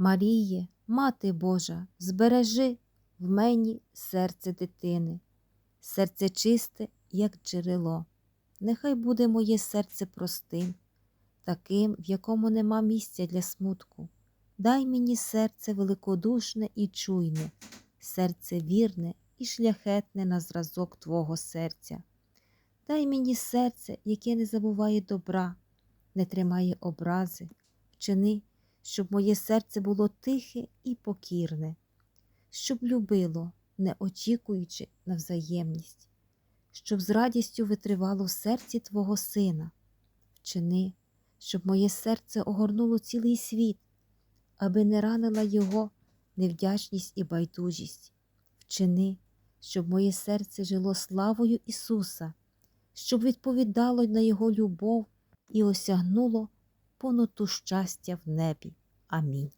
Маріє, Мати Божа, збережи в мені серце дитини, серце чисте, як джерело. Нехай буде моє серце простим, таким, в якому нема місця для смутку. Дай мені серце великодушне і чуйне, серце вірне і шляхетне на зразок Твого серця. Дай мені серце, яке не забуває добра, не тримає образи, вчини, щоб моє серце було тихе і покірне, щоб любило, не очікуючи на взаємність, щоб з радістю витривало в серці Твого Сина. Вчини, щоб моє серце огорнуло цілий світ, аби не ранила його невдячність і байдужість. Вчини, щоб моє серце жило славою Ісуса, щоб відповідало на Його любов і осягнуло поноту щастя в небі. Амінь.